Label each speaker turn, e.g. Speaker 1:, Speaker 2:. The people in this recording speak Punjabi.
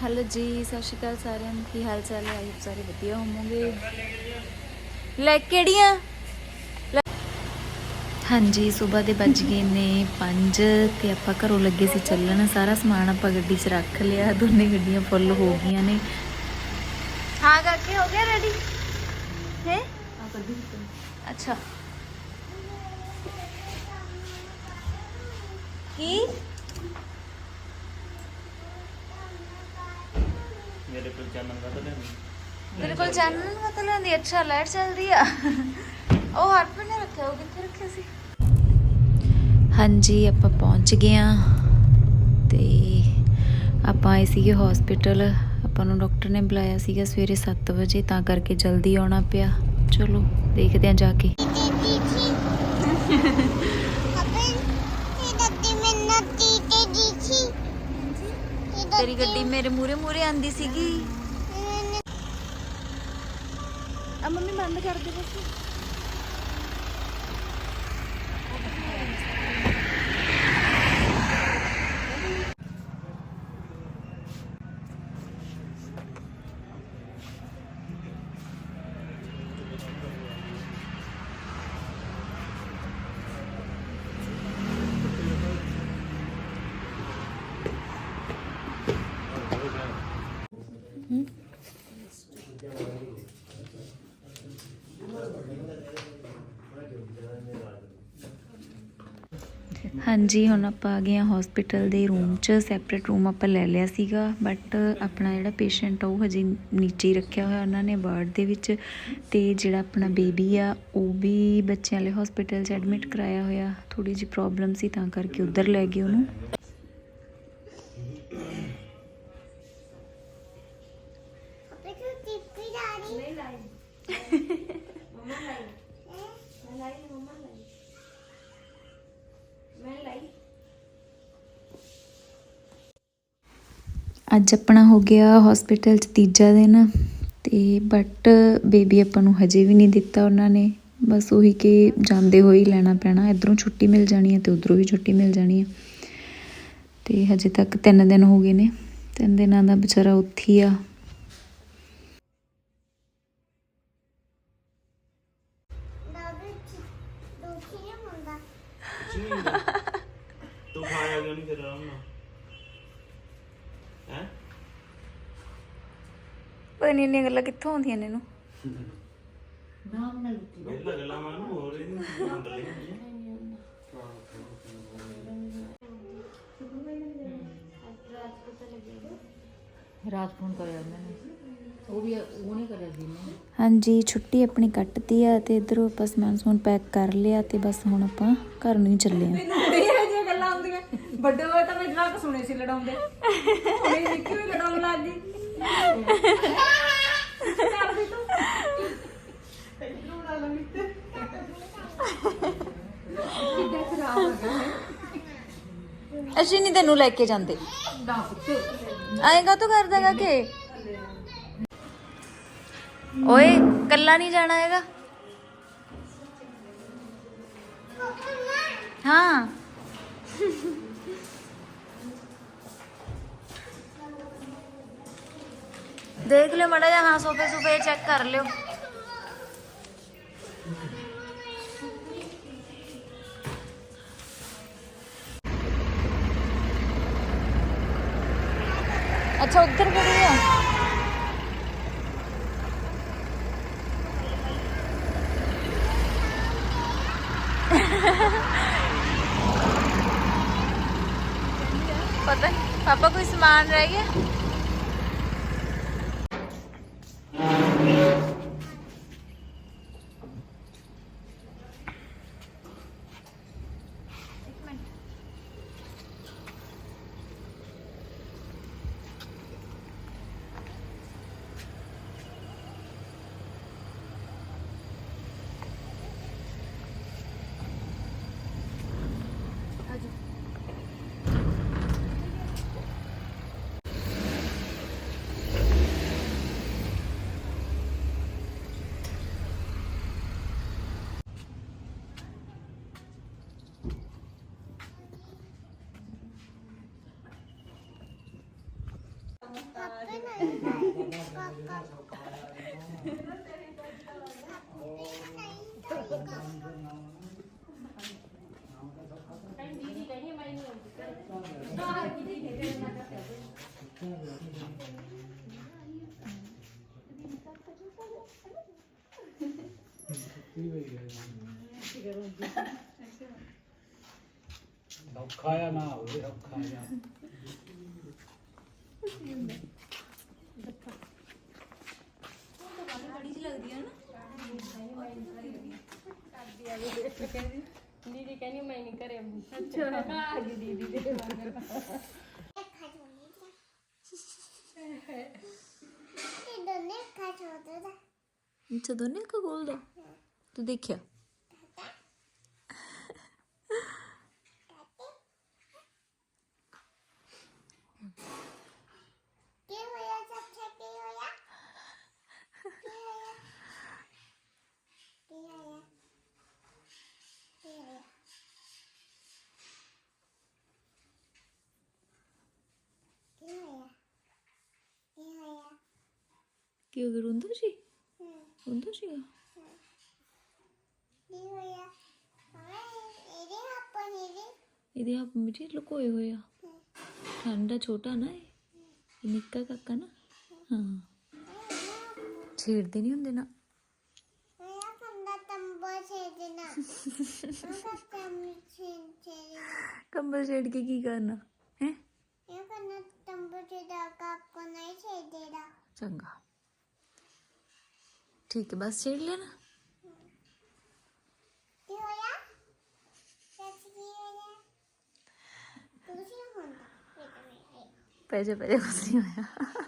Speaker 1: ਹੈਲੋ ਜੀ ਸਤਿ ਸ਼੍ਰੀ ਅਕਾਲ ਸਾਰਿਆਂ ਨੂੰ ਕੀ ਹਾਲ ਚਾਲ ਹੈ ਆਈ ਹੋਪ ਸਾਰੇ ਵਧੀਆ ਹੋਵੋਗੇ ਲੈ ਕਿਹੜੀਆਂ ਹਾਂਜੀ ਸਵੇਰ ਦੇ ਵੱਜ ਗਏ ਨੇ 5 ਤੇ ਆਪਾਂ ਘਰੋਂ ਲੱਗੇ ਸੀ ਚੱਲਣ ਸਾਰਾ ਸਮਾਨ ਆਪਾਂ ਗੱਡੀ 'ਚ ਰੱਖ ਲਿਆ ਦੋਨੇ ਗੱਡੀਆਂ ਫੁੱਲ ਹੋ ਗਈਆਂ ਨੇ ਹਾਂ ਕਰਕੇ ਹੋ ਗਿਆ ਰੈਡੀ ਹੈ ਅੱਛਾ ਕੀ
Speaker 2: ਮੇਰੇ ਕੋਲ ਚਾਨਣ ਦਾ ਤਾਂ ਨਹੀਂ
Speaker 1: ਤੇਰੇ ਕੋਲ ਚਾਨਣ ਮਤਲਬ ਲੈਂਦੀ ਅੱਛਾ ਲਾਈਟ ਚੱਲਦੀ ਆ। ਉਹ ਹਰਪਨ ਨੇ ਰੱਖਿਆ ਉਹ ਕਿੱਥੇ ਰੱਖਿਆ ਸੀ? ਹਾਂਜੀ ਆਪਾਂ ਪਹੁੰਚ ਗਏ ਆ ਤੇ ਆਪਾਂ ਆਏ ਸੀਗੇ ਹਸਪੀਟਲ ਆਪਾਂ ਨੂੰ ਡਾਕਟਰ ਨੇ ਬੁਲਾਇਆ ਸੀਗਾ ਸਵੇਰੇ 7 ਵਜੇ ਤਾਂ ਕਰਕੇ ਜਲਦੀ ਆਉਣਾ ਪਿਆ। ਚਲੋ ਦੇਖਦੇ ਆ ਜਾ ਕੇ। ਮੇਰੇ ਮੂਰੇ ਮੂਰੇ ਆਂਦੀ ਸੀਗੀ। ਆ ਮੰਮੀ ਬੰਦ ਕਰ ਦੇ ਬਸ ਹਾਂਜੀ, ਹੁਣ ਆਪਾਂ ਆ ਗਏ ਆ ਹਸਪੀਟਲ ਦੇ ਰੂਮ 'ਚ। ਸੈਪਰੇਟ ਰੂਮ ਆਪਾਂ ਲੈ ਲਿਆ ਸੀਗਾ ਬਟ ਆਪਣਾ ਜਿਹੜਾ ਪੇਸ਼ੈਂਟ ਆ, ਉਹ ਹਜੇ ਨੀਚੇ ਹੀ ਰੱਖਿਆ ਹੋਇਆ ਉਹਨਾਂ ਨੇ ਵਾਰਡ ਦੇ ਵਿੱਚ। ਤੇ ਜਿਹੜਾ ਆਪਣਾ ਬੇਬੀ ਆ, ਉਹ ਵੀ ਬੱਚਿਆਂ ਵਾਲੇ ਹਸਪੀਟਲ 'ਚ ਐਡਮਿਟ ਕਰਾਇਆ ਹੋਇਆ। ਥੋੜੀ ਜਿਹੀ ਪ੍ਰੋਬਲਮ ਸੀ, ਤਾਂ ਕਰਕੇ ਉਧਰ ਲੈ ਗਏ ਉਹਨੂੰ। ਅੱਜ ਆਪਣਾ ਹੋ ਗਿਆ ਹਸਪੀਟਲ 'ਚ ਤੀਜਾ ਦਿਨ ਤੇ ਬਟ ਬੇਬੀ ਆਪਾਂ ਨੂੰ ਹਜੇ ਵੀ ਨਹੀਂ ਦਿੱਤਾ ਉਹਨਾਂ ਨੇ। ਬਸ ਉਹੀ ਕਿ ਜਾਂਦੇ ਹੋਏ ਹੀ ਲੈਣਾ ਪੈਣਾ। ਇਧਰੋਂ ਛੁੱਟੀ ਮਿਲ ਜਾਣੀ ਹੈ ਤੇ ਉਧਰੋਂ ਵੀ ਛੁੱਟੀ ਮਿਲ ਜਾਣੀ ਹੈ। ਤੇ ਹਜੇ ਤੱਕ 3 ਦਿਨ ਹੋ ਗਏ ਨੇ। ਤਿੰਨ ਦਿਨਾਂ ਦਾ ਵਿਚਾਰਾ ਉੱਥੇ ਹੀ ਆ
Speaker 2: ਤੂੰ ਖਾਇਆ ਕਿਉਂ ਨਹੀਂ ਫਿਰ ਆਰਾਮ ਨਾਲ ਹੈ
Speaker 1: ਪਤਾ ਨਹੀਂ ਇੰਨੀਆਂ ਗੱਲਾਂ ਕਿੱਥੋਂ ਆਉਂਦੀਆਂ ਨੇ ਇਹਨੂੰ।
Speaker 2: ਪਹਿਲਾਂ ਗੱਲਾਂ ਮਾਨੂੰ ਹੋ। ਰਹੀ ਨਹੀਂ ਅੰਦਰ ਲਈ
Speaker 3: ਰਾਤ ਫੋਨ ਕਰਿਆ ਉਹਨਾਂ ਨੇ ਉਹ ਵੀ ਉਹ ਨਹੀਂ ਕਰਿਆ ਸੀ ਨੇ?
Speaker 1: ਹਾਂਜੀ ਛੁੱਟੀ ਆਪਣੀ ਕੱਟਤੀ ਆ ਤੇ ਇਧਰੋਂ ਆਪਾਂ ਸਮਾਨ ਸਮੂਨ ਪੈਕ ਕਰ ਲਿਆ ਤੇ ਬਸ ਹੁਣ ਆਪਾਂ ਘਰ ਨੂੰ ਹੀ ਚੱਲੇ ਆ।
Speaker 4: ਇਹ ਜਿਹੀਆਂ ਗੱਲਾਂ ਹੁੰਦੀਆਂ। ਵੱਡੇ ਹੋਏ ਤਾਂ ਮੈਂ ਜਵਾਕ ਸੁਣੇ ਸੀ ਲੜਾਉਂਦੇ। ਹੁਣੇ ਨਿੱਕੀ ਵੀ ਲੜਾਉਣ ਲੱਗ ਗਈ। ਕਰਦੀ ਤੂੰ। ਕਿੱਡਾ ਖਰਾਬ ਹੋ ਗਿਆ
Speaker 1: ਅਸੀਂ ਨਹੀਂ ਤੈਨੂੰ ਲੈ ਕੇ ਜਾਂਦੇ। ਆਏਗਾ ਤੂੰ ਕਰਦਾਗਾ ਕਿ? ਓਏ ਕੱਲਾ ਨਹੀਂ ਜਾਣਾ ਹੈਗਾ ਹਾਂ ਦੇਖ ਲਿਓ ਮੜਾ ਜਾ ਹਾਂ ਸੋਫੇ ਸੋਫੇ ਚੈੱਕ ਕਰ ਲਿਓ ਅੱਛਾ ਉੱਧਰ ਕਿਹੜੀ ਆ ਪਾਪਾ ਕੋਈ ਸਮਾਨ ਰਹਿ ਗਿਆ?
Speaker 5: ਔਖਾ ਆ ਨਾ ਹੋਵੇ ਔਖਾ ਆ
Speaker 1: ਬੜੀ ਜਿਹੀ ਲੱਗਦੀ ਹੈ ਨਾ
Speaker 6: ਦੀਦੀ ਕਹਿੰਦੀ ਮੈਂ ਨਹੀਂ ਕਰੇ ਅੱਛਾ। ਆ ਗਈ ਦੀਦੀ ਦੇ
Speaker 1: ਅੱਛਾ ਦੋਨੇ ਕਾ ਖੋਲ ਦੋ ਤੂੰ ਦੇਖਿਆ
Speaker 7: ਕੀ ਹੋਇਆ ਸੱਚਾ ਕੀ ਹੋਇਆ ਕੀ ਹੋਇਆ ਕੀ ਹੋਇਆ ਕੀ ਹੋਇਆ ਕੀ ਹੋਇਆ ਕੀ ਹੋਇਆ
Speaker 1: ਕੀ ਹੋ ਗਿਆ ਰੋਂਦਾ ਸੀ
Speaker 7: ਹਮ,
Speaker 1: ਰੋਂਦਾ ਸੀਗਾ
Speaker 7: ਕੀ ਹੋਇਆ ਹਾਂ ਇਹਦੇ ਆਪਾਂ ਇਹਦੇ
Speaker 1: ਇਹਦੇ ਆਪ ਮਿੱਟੀ ਲੁਕੋਏ ਹੋਏ ਆ ਠੰਡਾ ਛੋਟਾ ਨਾ ਇਹ ਨਿੱਕਾ ਕਾਕਾ ਨਾ ਹਾਂ ਛੇੜਦੇ ਨਹੀਂ ਹੁੰਦੇ ਨਾ
Speaker 7: ਹੋਇਆ ਕੰਦਾ ਤੰਬੋ ਛੇਦਨਾ ਉਹ ਕੰਦਾ ਛੇਦਨਾ
Speaker 1: ਕੰਬਲ ਛੇੜ ਕੇ ਕੀ ਕਰਨਾ ਹੈ
Speaker 7: ਇਹ ਕੰਦਾ ਤੰਬੋ ਛੇਦਾ ਕਾਕੋ ਨਹੀਂ ਛੇਦੇਦਾ
Speaker 1: ਚੰਗਾ ਠੀਕ ਹੈ ਬਸ ਛੇੜ ਲੈਣਾ। ਪੈ ਜਾ ਪੈ ਜਾ ਕੁਛ ਨਹੀਂ ਹੋਇਆ।